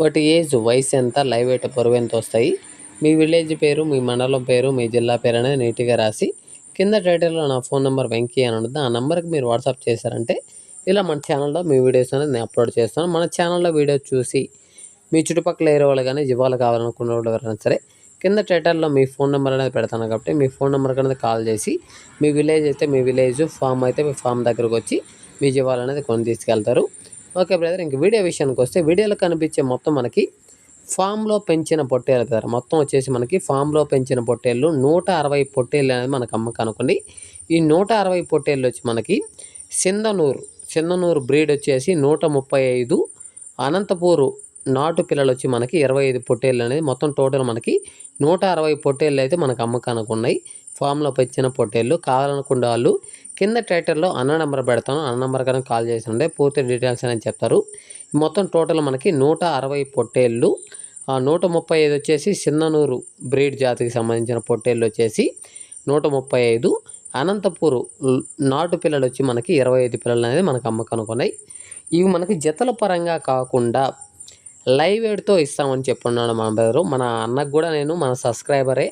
వాటి ఏజ్ వయసు ఎంత లైవ్ వెయిట్ బరువు ఎంత వస్తాయి మీ విలేజ్ పేరు మీ మండలం పేరు మీ జిల్లా పేరు అనేది నీట్గా రాసి కింద టైటిల్లో నా ఫోన్ నెంబర్ వెంకీ అని ఉంటుంది. ఆ నెంబర్కి మీరు వాట్సాప్ చేశారంటే ఇలా మన ఛానల్లో మీ వీడియోస్ అనేది నేను అప్లోడ్ చేస్తాను. మన ఛానల్లో వీడియో చూసి మీ చుట్టుపక్కల ఏరే వాళ్ళు కానీ జీవాలు కావాలనుకున్న వాళ్ళు ఎవరైనా సరే కింద టైటల్లో మీ ఫోన్ నెంబర్ అనేది పెడతాను కాబట్టి మీ ఫోన్ నెంబర్ అనేది కాల్ చేసి మీ విలేజ్ అయితే మీ విలేజ్ ఫామ్ అయితే మీ ఫామ్ దగ్గరకు వచ్చి మీ జీవాలు అనేది కొని తీసుకెళ్తారు. ఓకే బ్రదర్ ఇంక వీడియో విషయానికి వస్తే వీడియోలో కనిపించే మొత్తం మనకి ఫామ్లో పెంచిన పొట్టేలు కదా మొత్తం వచ్చేసి మనకి ఫామ్లో పెంచిన పొట్టేళ్ళు నూట అరవై పొట్టేళ్ళు అనేది మనకు అమ్మకం అనుకోండి. ఈ నూట అరవై పొట్టేళ్ళు వచ్చి మనకి సిందనూరు సిందనూరు బ్రీడ్ వచ్చేసి నూట ముప్పై ఐదు అనంతపూరు నాటు పిల్లలు వచ్చి మనకి ఇరవై ఐదు పొట్టేళ్ళు అనేది మొత్తం టోటల్ మనకి నూట అరవై పొట్టేళ్ళు అయితే మనకు అమ్మకానికి ఉన్నాయి. ఫామ్లో పెంచిన పొట్టేళ్ళు కావాలనుకునే వాళ్ళు కింద టైటర్లో అన్న నెంబర్ పెడతాను. అన్న నెంబర్ కానీ కాల్ చేసి ఉండే పూర్తి డీటెయిల్స్ అని చెప్తారు. మొత్తం టోటల్ మనకి నూట అరవై పొట్టేళ్ళు నూట ముప్పై ఐదు వచ్చేసి సిన్ననూరు బ్రీడ్ జాతికి సంబంధించిన పొట్టేళ్ళు వచ్చేసి నూట ముప్పై ఐదు. అనంతపూరు నాటు పిల్లలు వచ్చి మనకి ఇరవై ఐదు పిల్లలు అనేది మనకు అమ్మకనుకున్నాయి. ఇవి మనకి జతల పరంగా కాకుండా లైవ్ ఎయిడ్తో ఇస్తామని చెప్పున్నాను మన బ్రదరు. మన అన్నకు కూడా నేను మన సబ్స్క్రైబరే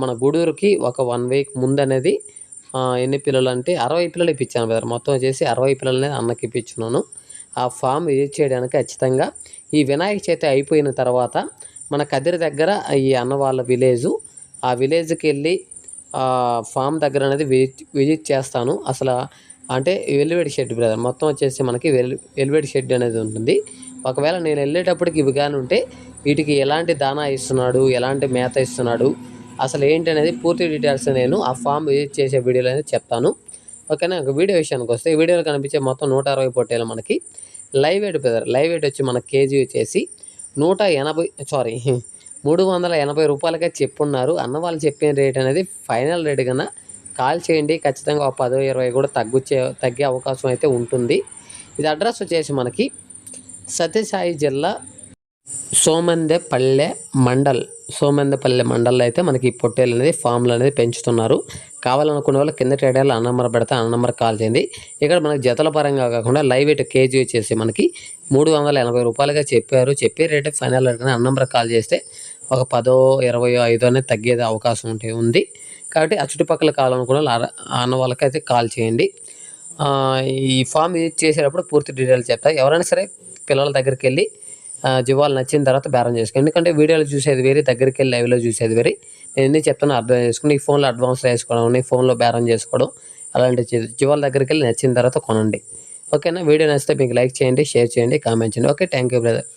మన గూడూరుకి ఒక వన్ వీక్ ముందు అనేది ఎన్ని పిల్లలు అంటే అరవై పిల్లలు ఇప్పించాను బ్రదర్. మొత్తం వచ్చేసి అరవై పిల్లలని అన్నకి ఇప్పించున్నాను. ఆ ఫామ్ విజిట్ చేయడానికి ఖచ్చితంగా ఈ వినాయక చవితి అయిపోయిన తర్వాత మన కదిరి దగ్గర ఈ అన్న వాళ్ళ విలేజు ఆ విలేజ్కి వెళ్ళి ఫామ్ దగ్గర అనేది విజిట్ విజిట్ చేస్తాను. అసలు అంటే వెల్లువేడి షెడ్ బ్రదర్. మొత్తం వచ్చేసి మనకి వెల్ వెల్లువేడి షెడ్ అనేది ఉంటుంది. ఒకవేళ నేను వెళ్ళేటప్పటికి ఇవి కానీ ఉంటే వీటికి ఎలాంటి దానా ఇస్తున్నాడు ఎలాంటి మేత ఇస్తున్నాడు అసలు ఏంటనేది పూర్తి డీటెయిల్స్ నేను ఆ ఫామ్ విజిట్ చేసే వీడియోలో అనేది చెప్తాను. ఓకేనా? ఒక వీడియో విషయానికి వస్తే ఈ వీడియోలో కనిపించే మొత్తం నూట అరవై పొట్టేలు మనకి. లైవ్ వెయిట్ పెదర్ లైవ్ వెయిట్ వచ్చి మన కేజీ వచ్చేసి నూట ఎనభై సారీ మూడు వందల ఎనభై రూపాయలకే చెప్పున్నారు. అన్న వాళ్ళు చెప్పిన రేట్ అనేది ఫైనల్ రేట్ కన్నా కాల్ చేయండి ఖచ్చితంగా ఒక పదో ఇరవై కూడా తగ్గుచ్చే తగ్గే అవకాశం అయితే ఉంటుంది. ఇది అడ్రస్ వచ్చేసి మనకి సత్యసాయి జిల్లా సోమందెపల్లె మండల్ సోమందెపల్లె మండల్లో అయితే మనకి పొట్టేలు అనేది ఫామ్లు అనేది పెంచుతున్నారు. కావాలనుకునే వాళ్ళు కింద ట్రేడర్లు అన్న నెంబర్ పెడితే అన్న నెంబర్ కాల్ చేయండి. ఇక్కడ మనకి జతల పరంగా కాకుండా లైవ్ ఎయిట్ కేజీ వచ్చేసి మనకి మూడు వందల ఎనభై రూపాయలుగా చెప్పారు. చెప్పే రేట్ ఫైనల్ రేట్ అన్న నెంబర్ కాల్ చేస్తే ఒక పదో ఇరవై ఐదో అనేది తగ్గేది అవకాశం ఉంటే ఉంది. కాబట్టి ఆ చుట్టుపక్కల కావాలనుకున్న అన్న వాళ్ళకైతే కాల్ చేయండి. ఈ ఫామ్ యూజ్ చేసేటప్పుడు పూర్తి డీటెయిల్స్ చెప్తాయి ఎవరైనా సరే పిల్లల దగ్గరికి వెళ్ళి జీవాలు నచ్చిన తర్వాత బేరం చేసుకోండి ఎందుకంటే వీడియోలో చూసేది వేరే దగ్గరికి వెళ్ళి లైవ్లో చూసేది వేరే. నేను ఎన్ని చెప్తాను అర్థం చేసుకుని ఈ ఫోన్లో అడ్వాన్స్లో వేసుకోవడం నీ ఫోన్లో బేరం చేసుకోవడం అలాంటి జీవాల దగ్గరికి వెళ్ళి నచ్చిన తర్వాత కొనండి. ఓకేనా? వీడియో నచ్చితే మీకు లైక్ చేయండి షేర్ చేయండి కామెంట్ చేయండి. Okay thank you brother.